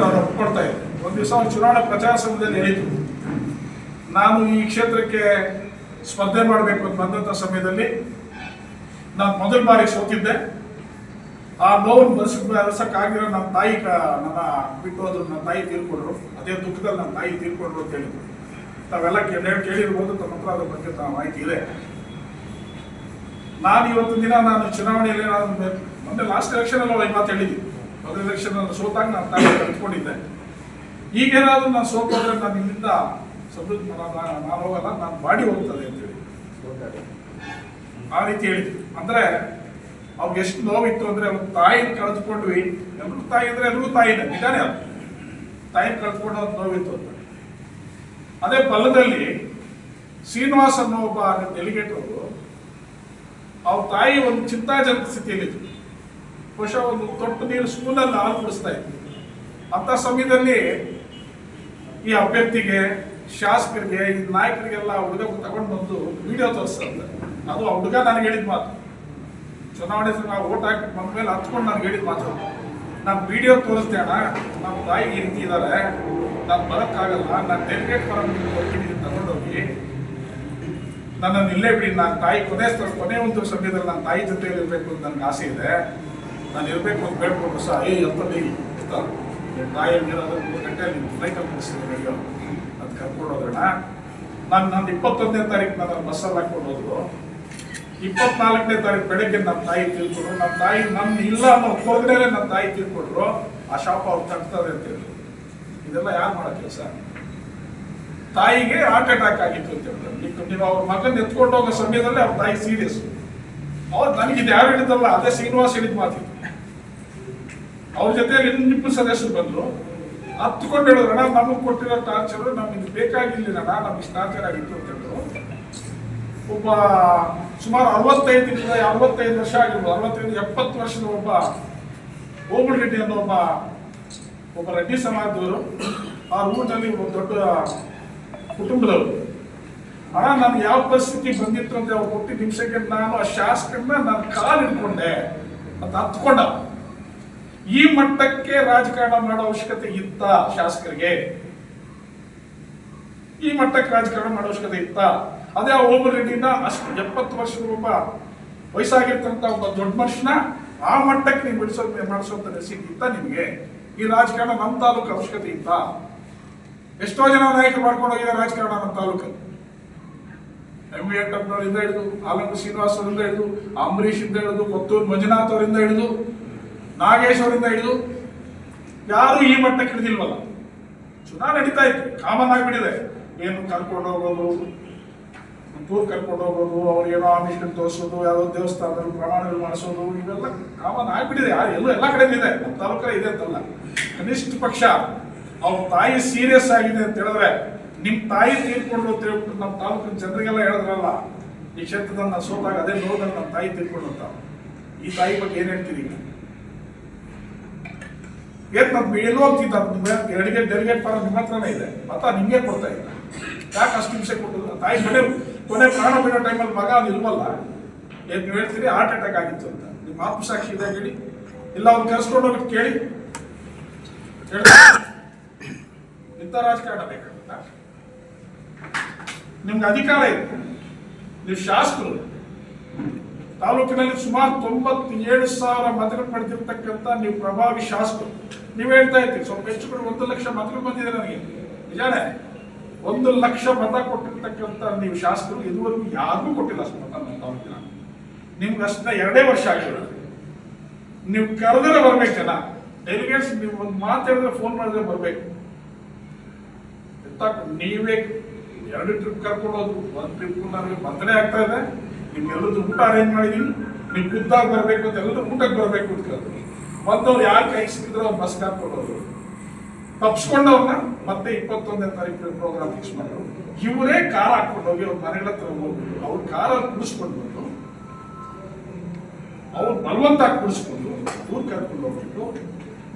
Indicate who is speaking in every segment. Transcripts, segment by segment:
Speaker 1: ನಾನು ಒಪ್ಕೊಳ್ತಾ ಇದ್ದೆ. ಒಂದು ದಿವಸ ಚುನಾವಣಾ ಪ್ರಚಾರ ಸಮಯದಲ್ಲಿ ಹೇಳಿದ್ರು. ನಾನು ಈ ಕ್ಷೇತ್ರಕ್ಕೆ ಸ್ಪರ್ಧೆ ಮಾಡಬೇಕು ಅಂತ ಬಂದಂಥ ಸಮಯದಲ್ಲಿ ನಾನು ಮೊದಲ ಬಾರಿ ಸೋತಿದ್ದೆ. ಆ ನೋವನ್ನು ಬರೆಸ ಬರೆಸಕ್ಕಾಗಿರೋ ನನ್ನ ತಾಯಿ ನನ್ನ ಬಿಟ್ಟು ನನ್ನ ತಾಯಿ ತೀರ್ಕೊಂಡ್ರು. ಅದೇ ದುಃಖದಲ್ಲಿ ನನ್ನ ತಾಯಿ ತೀರ್ಕೊಂಡ್ರು ಅಂತ ಹೇಳಿದ್ರು. ತಾವೆಲ್ಲ ಕೇಳಿ ಕೇಳಿರ್ಬೋದು, ತಮ್ಮ ಹತ್ರ ಅದ್ರ ಬಗ್ಗೆ ತಮ್ಮ ಮಾಹಿತಿ ಇದೆ. ನಾನು ಇವತ್ತು ದಿನ ನಾನು ಚುನಾವಣೆಯಲ್ಲಿ ನಾನು ಮೊನ್ನೆ ಲಾಸ್ಟ್ ಎಲೆಕ್ಷನ್ ಅಲ್ಲಿ ಒಂದು ಮಾತು ಹೇಳಿದ್ದೀನಿ ಮೊದಲ ಎಲೆಕ್ಷನ್ ಸೋತಾಗ ನಾನು ತಾಯಿ ಕಲ್ತ್ಕೊಂಡಿದ್ದೆ ಈಗೇನಾದರೂ ನಾನು ಸೋತೋದ್ರೆ ನಾನು ಇಲ್ಲಿಂದ ಸಮೃದ್ಧ ನಾನು ಹೋಗಲ್ಲ ನಾನು ಬಾಡಿ ಹೋಗ್ತದೆ ಅಂತೇಳಿ ಆ ರೀತಿ ಹೇಳಿದ್ವಿ ಅಂದ್ರೆ ಅವ್ರಿಗೆ ಎಷ್ಟು ನೋವಿತ್ತು ಅಂದ್ರೆ ಅವ್ರ ತಾಯಿನ ಕಳೆದುಕೊಂಡ್ವಿ ಎಲ್ರಿಗೂ ತಾಯಿ ಅಂದ್ರೆ ಎಲ್ರಿಗೂ ತಾಯಿನೇ ನಿಜಾನೇ ಅದು. ತಾಯಿನ ಕಳೆದುಕೊಂಡು ಅವ್ರ ನೋವಿತ್ತು ಅಂತ. ಅದೇ ಬಲದಲ್ಲಿ ಶ್ರೀನಿವಾಸ್ ಅನ್ನೋ ಒಬ್ಬ ಡೆಲಿಗೇಟ್ ಅವರು, ಅವ್ರ ತಾಯಿ ಒಂದು ಚಿಂತಾಜನಕ ಸ್ಥಿತಿಯಲ್ಲಿತ್ತು ಬಹುಶಃ ಒಂದು ತೊಟ್ಟು ನೀರು ಸ್ಕೂಲಲ್ಲಿ ಹಾಲು ಕುಡಿಸ್ತಾ ಇದ್ವಿ. ಅಂಥ ಸಮಯದಲ್ಲಿ ಈ ಅಭ್ಯರ್ಥಿಗೆ, ಶಾಸಕರಿಗೆ, ಈ ನಾಯಕರಿಗೆಲ್ಲ ಹುಡುಗ ತಗೊಂಡು ಬಂದು ವಿಡಿಯೋ ತೋರಿಸ್ತಂತೆ ಅದು ಆ ಹುಡುಗ ನನಗೆ ಹೇಳಿದ ಮಾತು. ಚುನಾವಣೆ ನಾವು ಓಟ್ ಹಾಕಿ ಬಂದ ಮೇಲೆ ಹತ್ಕೊಂಡು ನನಗೆ ಹೇಳಿದ ಮಾತು. ನಾನು ವಿಡಿಯೋ ತೋರಿಸ್ದೆ ಅಣ್ಣ. ನಮ್ಮ ತಾಯಿ ಈ ರೀತಿ ಇದ್ದಾರೆ ನಾನು ಬರೋಕ್ಕಾಗಲ್ಲ. ನಾನು ಡೆಲಿಗೇಟ್ ಫಾರಂ ಹೋಗ್ತೀನಿ ತಗೊಂಡೋಗಿ ನನ್ನನ್ನು ಇಲ್ಲೇ ಬಿಡಿ. ನನ್ನ ತಾಯಿ ಕೊನೆ ಕೊನೆ ಒಂದು ಸಮಯದಲ್ಲಿ ನನ್ನ ತಾಯಿ ಜೊತೆಯಲ್ಲಿ ಇರಬೇಕು ಅಂತ ನನಗೆ ಆಸೆ ಇದೆ. ನಾನು ಇರಬೇಕು ಅಂತ ಬೇಡ್ಕೊಂಡು ಸಹ, ಏ ಎತ್ತ ಬೇಗಿ ಎತ್ತ ನಿಮ್ಮ ತಾಯಿ ಗಂಟೆ ಮೂರು ಫ್ಲೈಟಲ್ಲಿ ಮುಗಿಸ್ತೀನಿ ರೇಡಿಯೋ ಅದು ಕರ್ಕೊಂಡು ಹೋಗೋಣ. ನಾನು ನನ್ನ ಇಪ್ಪತ್ತೊಂದನೇ ತಾರೀಕು ನನ್ನ ಬಸ್ಸಲ್ಲಿ ಹಾಕೊಂಡು ಹೋದ್ರು ಇಪ್ಪತ್ನಾಲ್ಕನೇ ತಾರೀಕು ಬೆಳಗ್ಗೆ ನಮ್ಮ ತಾಯಿ ತಿಳ್ಕೊಂಡ್ರು. ನಮ್ಮ ತಾಯಿ ನನ್ನ ಇಲ್ಲ ಅನ್ನೋ ಹೊರಗಡೆ ನನ್ನ ತಾಯಿ ತಿಳ್ಕೊಂಡ್ರು. ಆ ಶಾಪ ಅವ್ರು ತಗ್ತದೆ ಅಂತ ಹೇಳಿದ್ರು. ಇದೆಲ್ಲ ಯಾರು ಮಾಡೋ ಕೆಲಸ? ತಾಯಿಗೆ ಹಾರ್ಟ್ ಅಟ್ಯಾಕ್ ಆಗಿತ್ತು ಅಂತ ಹೇಳಿದ್ರು. ನೀವು- ಅವ್ರ ಮಗನ ಎತ್ಕೊಂಡು ಹೋಗೋ ಸಮಯದಲ್ಲಿ ಅವ್ರ ತಾಯಿ ಸೀರಿಯಸ್ ಅವ್ರು ನನಗೆ ಯಾರು ಹೇಳಿದಲ್ಲ ಅದೇ ಶ್ರೀನಿವಾಸ್ ಹೇಳಿದ ಮಾತಿತ್ತು. ಅವ್ರ ಜೊತೆಯಲ್ಲಿ ಇನ್ನಿಬ್ಬರು ಸದಸ್ಯರು ಬಂದ್ರು. ಹತ್ಕೊಂಡು ಹೇಳಿದ್ರಣ ನಮಗೆ ಕೊಟ್ಟಿರೋ ಟಾರ್ಚರು ನಮಗೆ ಬೇಕಾಗಿಲ್ಲ ಅಣ್ಣ, ನಮಗೆ ಟಾರ್ಚರ್ ಆಗಿತ್ತು ಅಂತ ಹೇಳಿದ್ರು. ಒಬ್ಬ ಸುಮಾರು ಅರವತ್ತೈದರಿಂದ ಅರವತ್ತೈದು ವರ್ಷ ಆಗಿರ್ಬೋದು, ಅರವತ್ತೈದು, ಎಪ್ಪತ್ತು ವರ್ಷದ ಒಬ್ಬ ಓಬಳ್ ರೆಡ್ಡಿ ಅನ್ನೋ ಒಬ್ಬ ಒಬ್ಬ ರೆಡ್ಡಿ ಸಮಾಜದವರು, ಆ ಊರಿನಲ್ಲಿ ಒಬ್ಬ ದೊಡ್ಡ ಕುಟುಂಬದವರು. ಅಣ್ಣ, ನಾನು ಯಾವ ಪರಿಸ್ಥಿತಿ ಬಂದಿತ್ತು ಅಂತ ಅವ್ರು ಕೊಟ್ಟಿದ್ದ ನಿಮಿಷಕ್ಕೆ ನಾನು ಆ ಶಾಸಕನ ನಾನು ಕಾಲು ಇಟ್ಕೊಂಡೆ ಅಂತ ಹತ್ಕೊಂಡ ಈ ಮಟ್ಟಕ್ಕೆ ರಾಜಕಾರಣ ಮಾಡೋ ಅವಶ್ಯಕತೆ ಇತ್ತ ಶಾಸಕರಿಗೆ? ಈ ಮಟ್ಟಕ್ಕೆ ರಾಜಕಾರಣ ಮಾಡೋ ಅವಶ್ಯಕತೆ ಇತ್ತ? ಅದೇ ಆ ರೆಡ್ಡಿನ ಅಷ್ಟು ಎಪ್ಪತ್ತು ವರ್ಷ ರೂಪ ವಯಸ್ಸಾಗಿರ್ತಕ್ಕಂಥ ಒಬ್ಬ ದೊಡ್ಡ ಮನುಷ್ಯನ ಆ ಮಟ್ಟಕ್ಕೆ ನೀವು ಬಿಡಿಸೋ ಮಾಡಿಸೋಂತ ನೆಸಿಟಿ ಇತ್ತ ನಿಮಗೆ? ಈ ರಾಜಕಾರಣ ನಮ್ಮ ತಾಲೂಕು ಅವಶ್ಯಕತೆ ಇತ್ತ? ಎಷ್ಟೋ ಜನ ನಾಯಕರು ಮಾಡ್ಕೊಂಡು ಹೋಗಿದ್ದಾರೆ ರಾಜಕಾರಣ ನಮ್ಮ ತಾಲೂಕು ಎಂ ವಿ ಅಟ್ಟಪ್ಪನವರಿಂದ ಹಿಡಿದು ಆಲಂಕ ಶ್ರೀನಿವಾಸ್ ಅವರಿಂದ ಹಿಡಿದು, ಅಂಬರೀಷ್ ಇಂದ ಹಿಡಿದು, ಕೊತ್ತೂರು ಮಂಜುನಾಥ್ ಅವರಿಂದ ಹಿಡಿದು ನಾಗೇಶ್ ಅವರಿಂದ ಹಿಡಿದು ಯಾರು ಈ ಮಟ್ಟಕ್ಕೆ ಹಿಡಿದಿಲ್ವಲ್ಲ. ಚುನಾವಣೆ ನಡೀತಾ ಇತ್ತು. ಕಾಮನ್ ಆಗಿಬಿಟ್ಟಿದೆ ಏನು ಕರ್ಕೊಂಡು ಹೋಗೋದು ಟೂರ್ ಕರ್ಕೊಂಡು ಹೋಗೋದು, ಅವ್ರು ಏನೋ ಆಮಿಷನ್ ತೋರಿಸೋದು, ಯಾವುದೋ ದೇವಸ್ಥಾನದಲ್ಲಿ ಪ್ರಮಾಣಗಳು ಮಾಡಿಸೋದು, ಇವೆಲ್ಲ ಕಾಮನ್ ಆಗಿಬಿಟ್ಟಿದೆ ಯಾರು ಎಲ್ಲೂ ಎಲ್ಲ ಕಡೆ ಇದೆ. ನಮ್ಮ ಇದೆ ಅಂತಲ್ಲ. ಕನಿಷ್ಠ ಪಕ್ಷ ಅವ್ರ ತಾಯಿ ಸೀರಿಯಸ್ ಆಗಿದೆ ಅಂತ ಹೇಳಿದ್ರೆ ನಿಮ್ಮ ತಾಯಿ ತೀರ್ಕೊಂಡು ಅಂತ ಹೇಳ್ಬಿಟ್ಟು ನಮ್ಮ ತಾಲೂಕಿನ ಜನರಿಗೆಲ್ಲ ಹೇಳಿದ್ರಲ್ಲ, ಈ ಕ್ಷೇತ್ರದಲ್ಲಿ ನಾನು ಸೋತಾಗ ಅದೇ ನೋಡಿದ್ರೆ ನಮ್ಮ ತಾಯಿ ತೀರ್ಕೊಂಡು ಅಂತ. ಈ ತಾಯಿ ಬಗ್ಗೆ ಏನು ಹೇಳ್ತೀರಿ ಏನ್ ನಮ್ಗೆ ಎಲ್ಲೋ ಹೋಗ್ತಿದ್ದ ನಿಮ್ಗೆ ಡೆಲಿಗೇಟ್ ಡೆಲಿಗೇಟ್ ಫಾರಂ ನಿಮ್ಮ ಹತ್ರನೇ ಇದೆ. ಮತ್ತ ನಿಮಗೆ ಕೊಡ್ತಾ ಇಲ್ಲ. ಯಾಕೆ ಅಷ್ಟು ನಿಮಿಷ ಕೊಟ್ಟಿಲ್ಲ? ತಾಯಿ ಕೊನೆ ಕೊನೆ ಪ್ರಾಣ ಬಿಡೋ ಟೈಮಲ್ಲಿ ಮಗ ಅದು ಇಲ್ವಲ್ಲ? ಏನ್ ನೀವು ಹೇಳ್ತೀರಿ? ಹಾರ್ಟ್ ಅಟ್ಯಾಕ್ ಆಗಿತ್ತು ಅಂತ. ನಿಮ್ಮ ಆತ್ಮಸಾಕ್ಷಿ ಇದೆ ಹೇಳಿ. ಇಲ್ಲ, ಅವ್ನು ಕರೆಸ್ಕೊಂಡು ಹೋಗ್ಬಿಟ್ಟು ಕೇಳಿ. ಇಂಥ ರಾಜಕಾರಣ ಬೇಕಾಗುತ್ತಾ? ನಿಮ್ಗೆ ಅಧಿಕಾರ ಇದೆ. ನೀವು ಶಾಸಕರು. ತಾಲೂಕಿನಲ್ಲಿ ಸುಮಾರು ತೊಂಬತ್ತೇಳು ಸಾವಿರ ಮತಗಳು ಪಡೆದಿರ್ತಕ್ಕಂಥ ನೀವು ಪ್ರಭಾವಿ ಶಾಸಕರು. ನೀವು ಹೇಳ್ತಾ ಇದ್ದೀರಿ ಸ್ವಲ್ಪ ಹೆಚ್ಚು ಕಡೆ, ಒಂದು ಲಕ್ಷ ಮತಗಳು ಬಂದಿದೆ ನನಗೆ. ನಿಜಾನೇ ಒಂದು ಲಕ್ಷ ಮತ ಕೊಟ್ಟಿರ್ತಕ್ಕಂಥ ನೀವು ಶಾಸಕರು, ಇದುವರೆಗೂ ಯಾರಿಗೂ ಕೊಟ್ಟಿಲ್ಲ ಅಷ್ಟು ಮತ ತಾಲೂಕಿನ. ನಿಮ್ಗೆ ಅಷ್ಟನ್ನ ಎರಡೇ ವರ್ಷ ಆಗಿರೋದು ನೀವು ಕರೆದ್ರೆ ಬರ್ಬೇಕು ಜನ. ಡೆಲಿಗೇಟ್ಸ್ ನೀವು ಒಂದು ಮಾತು ಹೇಳಿದ್ರೆ ಫೋನ್ ಮಾಡಿದ್ರೆ ಬರಬೇಕು. ನೀವೇ ಎರಡು ಟ್ರಿಪ್ ಕರ್ಕೊಂಡು ಒಂದು ಟ್ರಿಪ್ ನನಗೆ ಬರ್ತಡೇ ಆಗ್ತಾ ಇದೆ. ನಿಮ್ಗೆಲ್ಲರೂ ಊಟ ಅರೇಂಜ್ ಮಾಡಿದೀನಿ. ನೀವು ಖುದ್ದಾಗಿ ಬರಬೇಕು ಅಂತ ಎಲ್ಲರೂ ಊಟಕ್ಕೆ ಬರಬೇಕು ಅಂತ ಕೇಳಿದ್ರು. ಬಂದವ್ರು ಯಾರು ಕೈ ಸಿಕ್ಕಿದ್ರು ಅವ್ರು ಬಸ್ ಕೊಡೋದು ತಪ್ಸ್ಕೊಂಡವ್ರನ್ನ ಮತ್ತೆ ಇಪ್ಪತ್ತೊಂದನೇ ತಾರೀಕು ಪ್ರೋಗ್ರಾಮ್ ಫಿಕ್ಸ್ ಮಾಡಿದ್ರು. ಇವರೇ ಕಾರ್ ಹಾಕೊಂಡು ಹೋಗಿ ಅವ್ರ ಮನೆಗಳ ಹತ್ರ ಹೋಗ್ಬಿಟ್ಟು ಅವ್ರ ಕಾರಲ್ಲಿ ಕುಡಿಸ್ಕೊಂಡು ಬಂದು, ಅವ್ರು ಬಲವಂತ ಕುಡಿಸ್ಕೊಂಡು ಊರ್ ಕರ್ಕೊಂಡು ಹೋಗ್ಬಿಟ್ಟು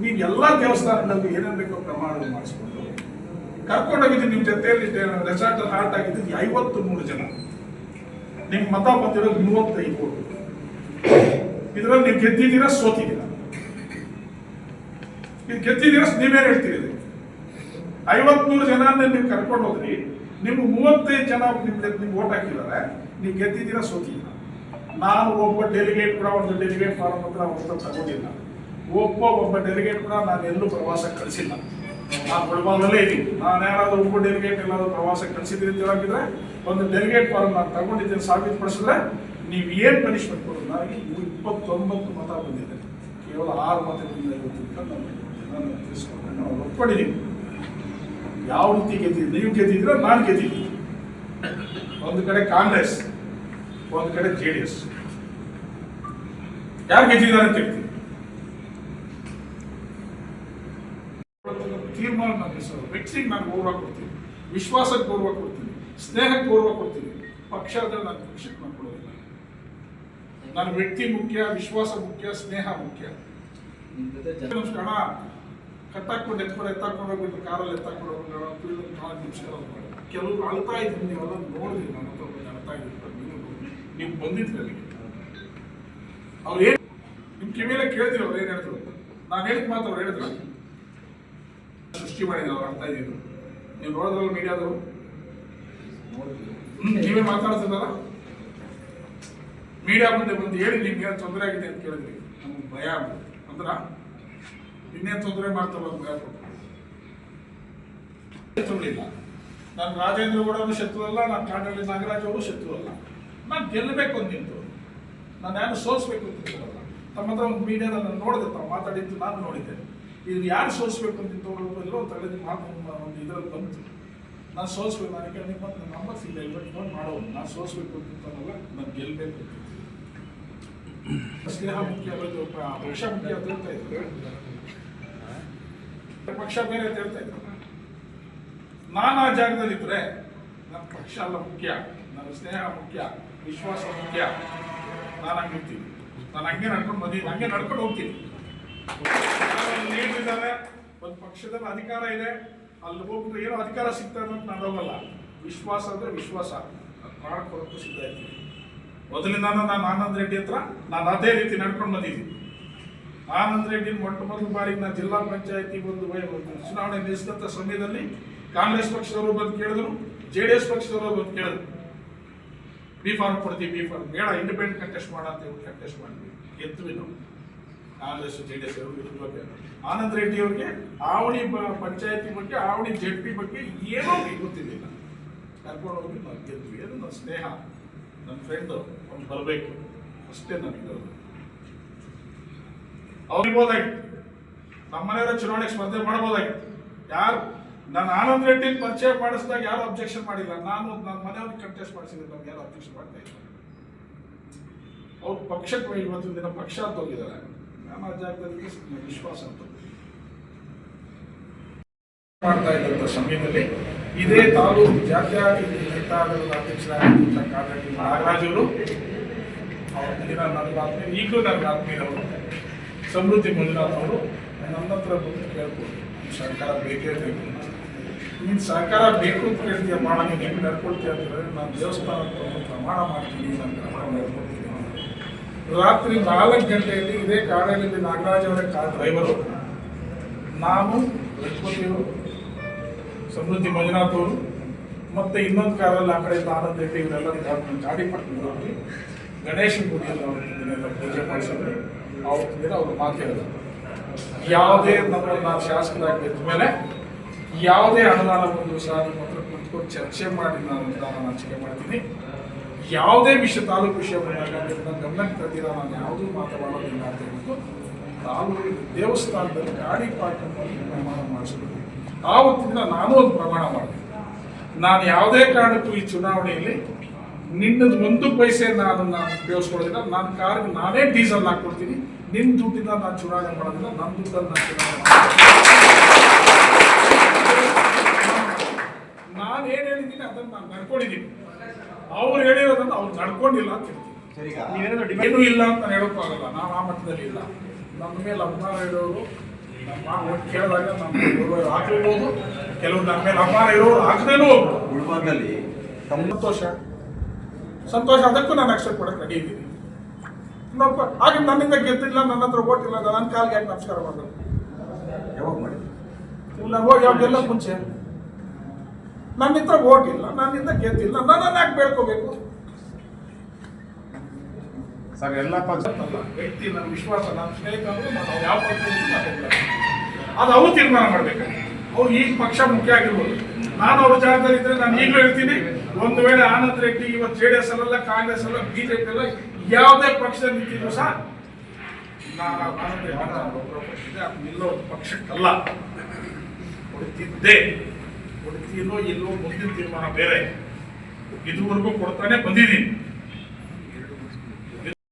Speaker 1: ನೀವು ಎಲ್ಲ ದೇವಸ್ಥಾನಗಳಲ್ಲಿ ಏನೇನು ಬೇಕೋ ಪ್ರಮಾಣ ಮಾಡಿಸ್ಕೊಂಡು ಕರ್ಕೊಂಡೋಗಿದ್ದು ನಿಮ್ಮ ಜೊತೆಯಲ್ಲಿ, ರೆಸಾರ್ಟ್ ಹಾರ್ಟ್ ಆಗಿದ್ದು ಐವತ್ತು ಮೂರು ಜನ. ನಿಮ್ ಮತ ಬಂದಿರೋ ಮೂವತ್ತೈದು ಕೋಟಿ ಇದರಲ್ಲಿ ನೀವು ಗೆದ್ದಿದ್ದೀರಾ, ಸೋತಿದ್ದೀರಾ? ನೀವು ಗೆದ್ದಿದ್ದೀರ ನೀವೇನು ಹೇಳ್ತೀರಿ ಐವತ್ಮೂರು ಜನ ನೀವು ಕರ್ಕೊಂಡು ಹೋದ್ರಿ, ನಿಮ್ಗೆ ಮೂವತ್ತೈದು ಜನ ನಿಮ್ಗೆ ನಿಮ್ಗೆ ಓಟ್ ಹಾಕಿದ್ದಾರೆ ನೀವು ಗೆದ್ದಿದ್ದೀರಾ, ಸೋತಿದ್ದೀರಾ? ನಾನು ಒಬ್ಬ ಡೆಲಿಗೇಟ್ ಕೂಡ ಒಂದು ಡೆಲಿಗೇಟ್ ಫಾರಂ ಹತ್ರ ಅವ್ರ ತಗೊಂಡಿಲ್ಲ. ಒಬ್ಬ ಒಬ್ಬ ಡೆಲಿಗೇಟ್ ಕೂಡ ನಾನು ಎಲ್ಲೂ ಪ್ರವಾಸ ಕಳಿಸಿಲ್ಲ. ನಾನು ಕೊಡಬಾರ್ದಲ್ಲೇ ಇದ್ದೀನಿ ನಾನು ಯಾರಾದರೂ ಒಬ್ಬ ಡೆಲಿಗೇಟ್ ಎಲ್ಲಾದರೂ ಪ್ರವಾಸ ಕಳಿಸಿದ್ರಿ ಅಂತ ಹೇಳಿದ್ರೆ ಒಂದು ಡೆಲಿಗೇಟ್ ಫಾರ್ಮ್ ನಾನು ಸಾಬೀತ್ ಸಾಬೀತುಪಡಿಸಿದ್ರೆ ನೀವು ಏನು ಪನಿಷ್ಮೆಂಟ್ ಕೊಡೋದು ನನಗೆ ಇಪ್ಪತ್ತೊಂಬತ್ತು ಮತ ಬಂದಿದೆ. ಕೇವಲ ಆರು ಮತಗಳಿಂದ ಇವತ್ತು ನಾನು ತಿಳಿಸ್ಕೊಂಡು. ನಾವು ನಾನು ಒಪ್ಕೊಂಡಿದ್ದೀನಿ ಯಾವ ರೀತಿ ಗೆದ್ದಿದ್ದು ನೀವು ಗೆದ್ದಿದ್ರೆ ನಾನು ಗೆದ್ದಿದ್ದೀನಿ. ಒಂದು ಕಡೆ ಕಾಂಗ್ರೆಸ್, ಒಂದು ಕಡೆ ಜೆ ಡಿ ಎಸ್. ಯಾರು ಗೆದ್ದಿದ್ದಾರೆ ಅಂತ ಹೇಳ್ತೀನಿ. ತೀರ್ಮಾನ ಹೆಸರು ವ್ಯಕ್ತಿಗೆ ನಾನು ಗೌರವ ಕೊಡ್ತೀನಿ. ವಿಶ್ವಾಸಕ್ಕೆ ಗೌರವ ಕೊಡ್ತೀನಿ. ಸ್ನೇಹಕ್ಕೆ ಗೌರವ ಕೊಡ್ತೀನಿ. ಪಕ್ಷ ಅಂದ್ರೆ ನಾನು ಪಕ್ಷಕ್ಕೆ ನಾನು ಕೊಡೋದಿಲ್ಲ ನನ್ನ ವ್ಯಕ್ತಿ ಮುಖ್ಯ ವಿಶ್ವಾಸ ಮುಖ್ಯ ಸ್ನೇಹ ಮುಖ್ಯ. ಕಣ ಕಟ್ಟಾಕೊಂಡು ಎತ್ಕೊಂಡು ಎತ್ತಾಕೊಂಡು ಹೋಗ್ಬಿಟ್ಟು ಕಾರಲ್ಲಿ ಎತ್ತಾಕೊಂಡು ಹೋಗ್ಬಿಟ್ಟು ನಾಲ್ಕು ನಿಮಿಷ ಕೆಲವರು ಅಳ್ತಾ ಇದ್ದೀನಿ ನೀವೆಲ್ಲ ನೋಡಿದ್ರಿ ನನ್ನ ಹತ್ರ ಬಂದು ಅಳ್ತಾ ಇದ್ರು ನೀವು ನೀವು ಬಂದಿದ್ರಿ ಅಲ್ಲಿಗೆ. ಅವ್ರು ಏನು ನಿಮ್ಮ ಕಿವಿಯಲ್ಲೇ ಕೇಳ್ತೀರಿ ಅವ್ರು ಏನು ಹೇಳಿದ್ರು? ನಾನು ಹೇಳಿದ ಮಾತು ಅವ್ರು ಹೇಳಿದ್ರು. ಸೃಷ್ಟಿ ಮಾಡಿದ್ರು ಅವ್ರು ಅರ್ಥ ಇದ್ದಿದ್ದು ನೀವು ನೋಡಿದ್ರಲ್ಲ ಮೀಡಿಯಾದವರು? ನೀವೇ ಮಾತಾಡ್ತಿದ್ದಲ್ಲ ಮೀಡಿಯಾ ಮುಂದೆ ಬಂದು ಹೇಳಿ, ನಿಮ್ಗೆ ಏನು ತೊಂದರೆ ಆಗಿದೆ ಅಂತ ಕೇಳಿದ್ರಿ. ನಮ್ಗೆ ಭಯ ಆಗುತ್ತೆ. ಅಂದ್ರ? ಇನ್ನೇನು ತೊಂದರೆ ಮಾಡ್ತಾರೋ ಭಯ ಶತ್ರುಗಳಿಲ್ಲ ನಾನು ರಾಜೇಂದ್ರ ಗೌಡರು ಶತ್ರು ಅಲ್ಲ, ನಾನು ಕಾಡಳ್ಳಿ ನಾಗರಾಜ್ ಅವರು ಶತ್ರು ಅಲ್ಲ. ನಾನು ಗೆಲ್ಲಬೇಕು ಅಂತ ನಿಂತು. ನಾನು ಯಾರು ಸೋಲಿಸ್ಬೇಕು ಅಂತ ಹೇಳಲ್ಲ ತಮ್ಮ ಹತ್ರ ಒಂದು ಮೀಡಿಯಾದಲ್ಲಿ ನಾನು ನೋಡಿದೆ, ತಾವು ಮಾತಾಡಿದ್ದು ನಾನು ನೋಡಿದ್ದೆ. ಇದನ್ನು ಯಾರು ಸೋಲಿಸ್ಬೇಕು ಅಂತ ನಿಂತವರು ಎಲ್ಲೋ ಮಾತು ಒಂದು ಇದರಲ್ಲಿ ಬಂತು. ನಾನು ಸೋಲ್ಸ್ಬೇಕು ನನಗೆ ಬಂದು ನನ್ನ ನಂಬರ್ಸ್ ಇಲ್ಲ ಇವತ್ತು ಫೋನ್ ಮಾಡೋದು ನಾನು ಸೋಲ್ಸ್ಬೇಕು ಅಂತ ನಿಂತನಲ್ಲ ನಾನು ಗೆಲ್ಲಬೇಕು ಸ್ನೇಹ ಮುಖ್ಯ ಪಕ್ಷ ಮುಖ್ಯ ಅಂತ ಹೇಳ್ತಾ ಇದ್ರು. ಪಕ್ಷ ಬೇರೆ ಅಂತ ಹೇಳ್ತಾ ಇದ್ರು. ನಾನು ಆ ಜಾಗದಲ್ಲಿದ್ದರೆ ನನ್ನ ಪಕ್ಷ ಅಲ್ಲ ಮುಖ್ಯ. ನನ್ನ ಸ್ನೇಹ ಮುಖ್ಯ, ವಿಶ್ವಾಸ ಮುಖ್ಯ. ನಾನು ಹಂಗಿರ್ತೀನಿ ನಾನು ಹಂಗೆ ನಡ್ಕೊಂಡು ಬಂದಿದ್ದೀನಿ ಹಂಗೆ ನಡ್ಕೊಂಡು ಹೋಗ್ತೀನಿ. ಒಂದು ಪಕ್ಷದಲ್ಲಿ ಅಧಿಕಾರ ಇದೆ. ಅಲ್ಲಿ ಹೋಗ್ಬಿಟ್ಟು ಏನೋ ಅಧಿಕಾರ ಸಿಗ್ತಾ ಅಂತ ನಾನು ಹೋಗಲ್ಲ ವಿಶ್ವಾಸ ಅಂದರೆ ವಿಶ್ವಾಸ. ಪ್ರಾಣ ಕೊಡೋಕ್ಕೂ ಸಿದ್ಧ ಇದ್ದೀನಿ ಮೊದಲಿಂದ ನಾನು ಆನಂದ್ ರೆಡ್ಡಿ ಹತ್ರ ನಾನು ಅದೇ ರೀತಿ ನಡ್ಕೊಂಡು ಬಂದಿದ್ದೀನಿ. ಆನಂದ್ ರೆಡ್ಡಿ ಮೊಟ್ಟ ಮೊದಲ ಬಾರಿಗೆ ನಾನು ಜಿಲ್ಲಾ ಪಂಚಾಯತಿ ಒಂದು ಚುನಾವಣೆ ನಿಲ್ಲಿಸಿದಂಥ ಸಮಯದಲ್ಲಿ ಕಾಂಗ್ರೆಸ್ ಪಕ್ಷದವರು ಬಂದು ಕೇಳಿದ್ರು, ಜೆ ಡಿ ಎಸ್ ಪಕ್ಷದವರು ಬಂದು ಕೇಳಿದ್ರು. ಬಿ ಫಾರ್ಮ್ ಕೊಡ್ತೀವಿ, ಬಿ ಫಾರ್ಮ್. ಬೇಡ ಇಂಡಿಪೆಂಡೆಂಟ್ ಕಂಟೆಸ್ಟ್ ಮಾಡಿ ಕಂಟೆಸ್ಟ್ ಮಾಡಿದ್ವಿ. ಗೆದ್ವಿ ನಾವು. Congress J D S Anand Reddy ಅವರಿಗೆ ಆವಣಿ ಪಂಚಾಯತಿ ಬಗ್ಗೆ ಆವಣಿ ಜೆಡ್ ಪಿ ಬಗ್ಗೆ ಏನೋ ಗೊತ್ತಿರಲಿಲ್ಲ ಕರ್ಕೊಂಡು ಹೋಗಿ ನಾವು ಗೆದ್ವಿ ಅದು ನನ್ನ ಸ್ನೇಹ? ನನ್ನ ಫ್ರೆಂಡ್ ಅವ್ನು ಬರಬೇಕು. ಅಷ್ಟೇ ನನಗೆ ಅವ್ರಿರ್ಬೋದಾಗಿತ್ತು ನಮ್ಮನೆಯವರ ಚುನಾವಣೆಗೆ ಸ್ಪರ್ಧೆ ಮಾಡ್ಬೋದಾಗಿತ್ತು ಯಾರು, ನಾನು ಆನಂದ್ ರೆಡ್ಡಿ ಪರಿಚಯ ಮಾಡಿಸಿದಾಗ ಯಾರು ಅಬ್ಜೆಕ್ಷನ್ ಮಾಡಿಲ್ಲ. ನಾನು ನನ್ನ ಮನೆಯವ್ರಿಗೆ ಕಂಟೆಸ್ಟ್ ಮಾಡಿಸಿದ್ರೆ ನಮ್ಗೆ ಯಾರು ಅಬ್ಜೆಕ್ಷನ್ ಮಾಡ್ತಾ ಇಲ್ಲ. ಅವ್ರು ಪಕ್ಷಕ್ಕೆ ಇವತ್ತಿನ ದಿನ ಪಕ್ಷ ಅಂತ ಹೋಗಿದ್ದಾರೆ ಆ ಜಾಗದಲ್ಲಿ ವಿಶ್ವಾಸ ಮಾಡ್ತಾ ಇದ್ದಂಥ ಸಮಯದಲ್ಲಿ ಇದೇ ತಾಲೂಕು ಜಾತ್ಯಾತೀತ ಜನತಾದಳದ ಅಧ್ಯಕ್ಷರಾಗಿದ್ದಂಥ ಕಾಂಗ್ರೆಸ್ ನಾಗರಾಜ್ ಅವರು ಅವತ್ತಿನ ನನ್ನ ಆತ್ಮೀಯ ಈಗಲೂ ನನ್ನ ಆತ್ಮೀಯರವರು, ಸಮೃದ್ಧಿ ಮಂಜುನಾಥ್ ಅವರು, ನನ್ನ ಹತ್ರ ಬಂದು ಕೇಳ್ಕೊಂಡು ಸರ್ಕಾರ ಬೇಕೇ ಬೇಕು ನೀನು ಸರ್ಕಾರ ಬೇಕು ಅಂತ ಕೇಳ್ತೀಯ? ಮಾಡ, ನೀನು ಹೆಂಗೆ ನಡ್ಕೊಳ್ತೀಯ? ಅಂತಂದ್ರೆ ನಾನು ದೇವಸ್ಥಾನಕ್ಕೆ ಪ್ರಮಾಣ ಮಾಡ್ತೀನಿ ನಾನು ಪ್ರಮಾಣ ನಡ್ಕೊಳ್ತೀನಿ ರಾತ್ರಿ ನಾಲ್ಕು ಗಂಟೆಯಲ್ಲಿ ಇದೇ ಕಾಡಲ್ಲಿ ನಾಗರಾಜ್ ಅವರ ಕಾರ್ ಡ್ರೈವರು ನಾನು ಲಕ್ಷ್ಮತಿಯವರು ಸಮೃದ್ಧಿ ಮಂಜುನಾಥ್ ಅವರು ಮತ್ತೆ ಇನ್ನೊಂದು ಕಾರಲ್ಲಿ ಆ ಕಡೆ ಆನಂದ್ ರೆಡ್ಡಿ ಇವರೆಲ್ಲ ಗಾಡಿ- ಪಟ್ಟು ಗಣೇಶನ ಗುಡಿಯಲ್ಲಿ ಅವತ್ತಿನೆಲ್ಲ ಪೂಜೆ ಮಾಡಿಸಿದ್ರೆ. ಅವತ್ತಿನ ದಿನ ಮಾತು ಮಾತಾಡಿದ್ರು ಯಾವುದೇ ನಮ್ಮ ನಾನು ಶಾಸಕರಾಗಿ ಬಿದ್ದ ಮೇಲೆ ಯಾವುದೇ ಅನುದಾನ ಒಂದು ಸಹ ನಿಮ್ಮ ಹತ್ರ ಕುತ್ಕೊಂಡು ಚರ್ಚೆ ಮಾಡಿ ನಾನು ಅನುದಾನ ಹಂಚಿಕೆ ಮಾಡ್ತೀನಿ. ಯಾವುದೇ ವಿಷಯ ತಾಲೂಕು ವಿಷಯ ಬಂದಾಗ ನನ್ನ ಗಮನಕ್ಕೆ ತಂದಿರ ನಾನು ಯಾವುದೂ ಮಾತನಾಡೋದಿಲ್ಲ ಅಂತ ಹೇಳ್ಬಿಟ್ಟು ತಾಲೂಕು ದೇವಸ್ಥಾನದಲ್ಲಿ ಗಾಡಿ ಪಾಠ ಪ್ರಮಾಣ ಪ್ರಮಾಣ ಆ ಆವತ್ತಿಂದ ನಾನು ಒಂದು ಪ್ರಮಾಣ ಮಾಡಿದೆ. ನಾನು ಯಾವುದೇ ಕಾರಣಕ್ಕೂ ಈ ಚುನಾವಣೆಯಲ್ಲಿ ನಿನ್ನದು ಒಂದು ಪೈಸೆ ನಾನು ನಾನು ಉಪಯೋಗಿಸ್ಕೊಳ್ಳೋದಿಲ್ಲ. ನಾನು ಕಾರಿಗೆ ನಾನೇ ಡೀಸೆಲ್ ಹಾಕ್ಕೊಡ್ತೀನಿ. ನಿನ್ನ ದುಡ್ಡಿನ ನಾನು ಚುನಾವಣೆ ಮಾಡೋದಿಲ್ಲ. ನನ್ನ ದುಡ್ಡನ್ನು ನಾನು ಚುನಾವಣೆ ನಾನು ಏನು ಹೇಳಿದ್ದೀನಿ ಅದನ್ನು ನಾನು ನಡ್ಕೊಂಡಿದ್ದೀನಿ. ಅವ್ರು ಹೇಳಿರೋದನ್ನ ಅವ್ರು ನಡ್ಕೊಂಡಿಲ್ಲ ಅಂತ ಹೇಳ್ತೀನಿ. ಏನು ಇಲ್ಲ ಅಂತ ಹೇಳೋಕ್ಕಾಗಲ್ಲ ನಾನು ಆ ಮಟ್ಟದಲ್ಲಿ ಇಲ್ಲ. ನಮ್ಮ ಮೇಲೆ ಅಪಮಾನ ಇರೋರು ನಮ್ಮ ಓಟ್ ಕೇಳಿದಾಗ ನಮ್ಮ ಹಾಕಿರ್ಬೋದು ಕೆಲವು ನಮ್ಮ ಮೇಲೆ ಅಪಮಾನ ಇರೋರು ಹಾಕದೇನೂ
Speaker 2: ಗುಲ್ಬರ್ಗಲ್ಲಿ
Speaker 1: ಸಂತೋಷ. ಸಂತೋಷ ಅದಕ್ಕೂ ನಾನು ಅಕ್ಸೆಪ್ಟ್ ಮಾಡಕ್ಕೆ ರೆಡಿ ಇದ್ದೀನಿ. ನಪ್ಪ ಹಾಗೆ ನನ್ನಿಂದ ಗೆದ್ದಿಲ್ಲ ನನ್ನ ಹತ್ರ ಓಟಿಲ್ಲ ನನ್ನ ಕಾಲ್ಗೆ ಯಾಕೆ ನಮಸ್ಕಾರ ಮಾಡಿದ್ದು? ಇಲ್ಲ ಹೋಗಿ ಅವ್ರಿಗೆಲ್ಲ ಮುಂಚೆ. ನನ್ನಿಂದ ಓಟ್ ಇಲ್ಲ ನನ್ನಿಂದ ಗೆದ್ದಿಲ್ಲ ನನ್ನ ಯಾಕೆ ಬೇಡ್ಕೋಬೇಕು?
Speaker 2: ಸರ್ ಎಲ್ಲ
Speaker 1: ಪಕ್ಷದಲ್ಲ ವ್ಯಕ್ತಿ ನನ್ನ ವಿಶ್ವಾಸ ನನ್ನ ಸ್ನೇಹಿತರು ನಾನು ಅವ್ರು ಯಾವ ಪಕ್ಷ ಅದು ಅವ್ರು ತೀರ್ಮಾನ ಮಾಡ್ಬೇಕು. ಅವ್ರು ಈಗ ಪಕ್ಷ ಮುಖ್ಯ ಆಗಿರ್ಬೋದು. ನಾನು ಅವ್ರ ಜಾಗದಲ್ಲಿ ಇದ್ರೆ ನಾನು ಈಗಲೂ ಹೇಳ್ತೀನಿ ಒಂದು ವೇಳೆ ಆನಂದ್ ರೆಡ್ಡಿ ಇವತ್ತು ಜೆ ಡಿ ಎಸ್ ಅಲ್ಲ ಕಾಂಗ್ರೆಸ್ ಅಲ್ಲ ಬಿಜೆಪಿ ಅಲ್ಲ ಯಾವುದೇ ಪಕ್ಷ ನಿಂತಿದ್ರು ಸಹ ನಾನು ಆನಂದ್ ರೆಡ್ಡಿ ನಿಲ್ಲೋ ಪಕ್ಷಕ್ಕಲ್ಲ. ಕೊಡ್ತಿದ್ದೆ. ಕೊಡ್ತೀನೋ ಇಲ್ಲೋ ಮುಂದಿನ ತೀರ್ಮಾನ ಬೇರೆ. ಇದುವರೆಗೂ ಕೊಡ್ತಾನೆ ಬಂದಿದ್ದೀನಿ.